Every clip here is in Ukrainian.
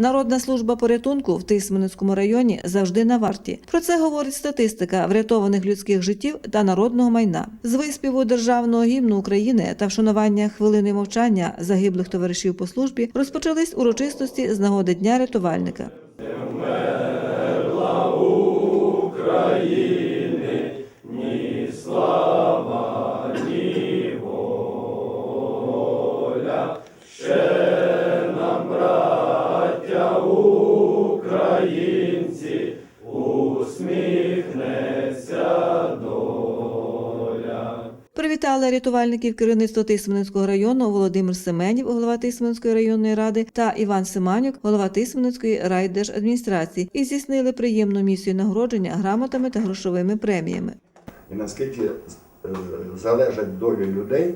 Народна служба порятунку в Тисменницькому районі завжди на варті. Про це говорить статистика врятованих людських життів та народного майна. З виспіву державного гімну України та вшанування хвилини мовчання загиблих товаришів по службі розпочались урочистості з нагоди Дня рятувальника. Привітали рятувальників керівництво Тисменницького району Володимир Семенів, голова Тисменницької районної ради, та Іван Семанюк, голова Тисменницької райдержадміністрації, і здійснили приємну місію нагородження грамотами та грошовими преміями. І наскільки е, залежать долі людей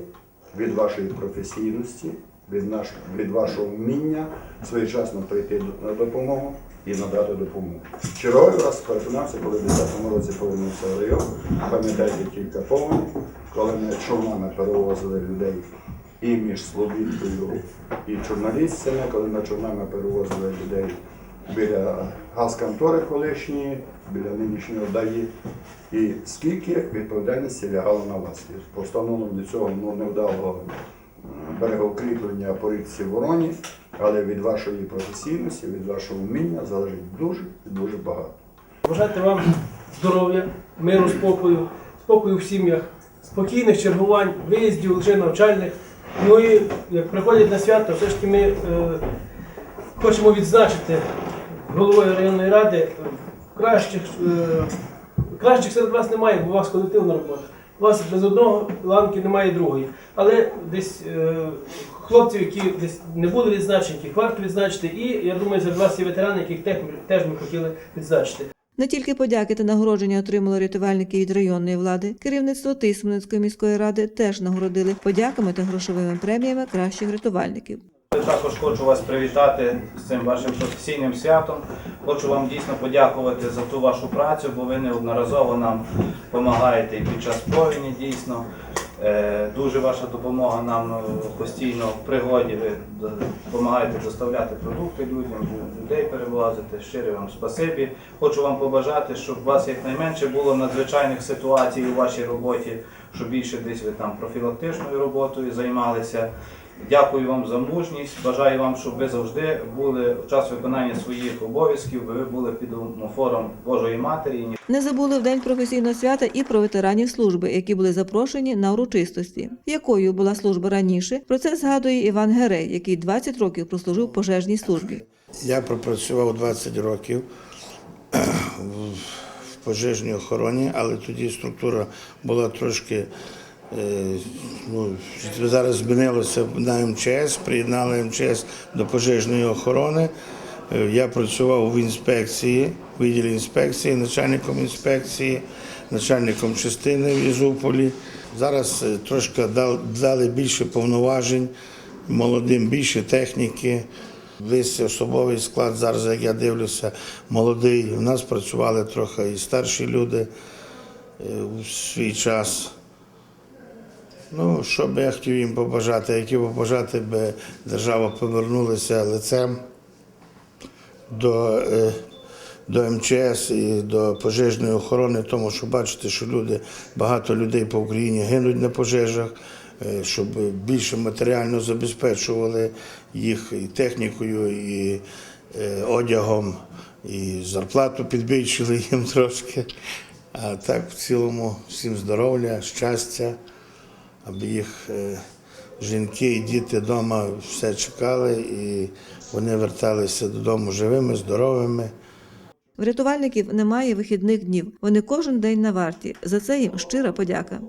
від вашої професійності, від, наш, від вашого вміння своєчасно прийти на допомогу і надати допомогу. Черговий раз переконався, коли в 10-му році повернувся в район, пам'ятаєте кілька повені, коли ми човнами перевозили людей і між Слобідкою і журналістами, коли ми човнами перевозили людей біля газконтори колишньої, біля нинішнього ДАІ. І скільки відповідальності лягало на вас по встановленню цього ну, невдалого берегоукріплення по річці Вороні, але від вашої професійності, від вашого вміння залежить дуже і дуже багато. Бажати вам здоров'я, миру, спокою, спокою в сім'ях, спокійних чергувань, виїздів лише навчальних. Ну і як приходять на свято, все ж таки ми е, хочемо відзначити головою районної ради е, кращих, е, кращих серед вас немає, бо у вас колективна робота. У вас без одного ланки немає другої. Але десь е, хлопців, які десь не були відзначені, їх варто відзначити. І я думаю, серед вас є ветерани, яких теж, теж ми хотіли відзначити. Не тільки подяки та нагородження отримали рятувальники від районної влади, керівництво Тисменницької міської ради теж нагородили подяками та грошовими преміями кращих рятувальників. Також хочу вас привітати з цим вашим професійним святом. Хочу вам дійсно подякувати за ту вашу працю, бо ви неодноразово нам допомагаєте і під час повені дійсно. Е, Дуже ваша допомога нам е, постійно в пригоді. Ви допомагаєте доставляти продукти людям, людей перевозити. Щире вам спасибі. Хочу вам побажати, щоб у вас якнайменше було надзвичайних ситуацій у вашій роботі, щоб більше десь ви там профілактичною роботою займалися. Дякую вам за мужність. Бажаю вам, щоб ви завжди були в час виконання своїх обов'язків, ви були під умофором Божої Матері. Не забули в день професійного свята і про ветеранів служби, які були запрошені на урочистості. Якою була служба раніше? Про це згадує Іван Герей, який 20 років прослужив пожежній службі. Я пропрацював 20 років в пожежній охороні, але тоді структура була трошки. Е, Ну, зараз змінилося на МЧС, приєднали МЧС до пожежної охорони. Е, Я працював в інспекції, в відділі інспекції, начальником інспекції, начальником частини в Ізуполі. Зараз е, трошки дали більше повноважень, молодим більше техніки. Весь особовий склад зараз, як я дивлюся, молодий. У нас працювали трохи і старші люди у свій час. Ну, що би я хотів їм побажати? Я хотів побажати, би держава повернулася лицем до, е, до МЧС і до пожежної охорони, тому що бачите, що люди, багато людей по Україні гинуть на пожежах, е, щоб більше матеріально забезпечували їх і технікою, і е, одягом, і зарплату підбільшили їм трошки. А так, в цілому, всім здоров'я, щастя, аби їх е, жінки і діти вдома все чекали, і вони верталися додому живими, здоровими. В рятувальників немає вихідних днів. Вони кожен день на варті. За це їм щира подяка.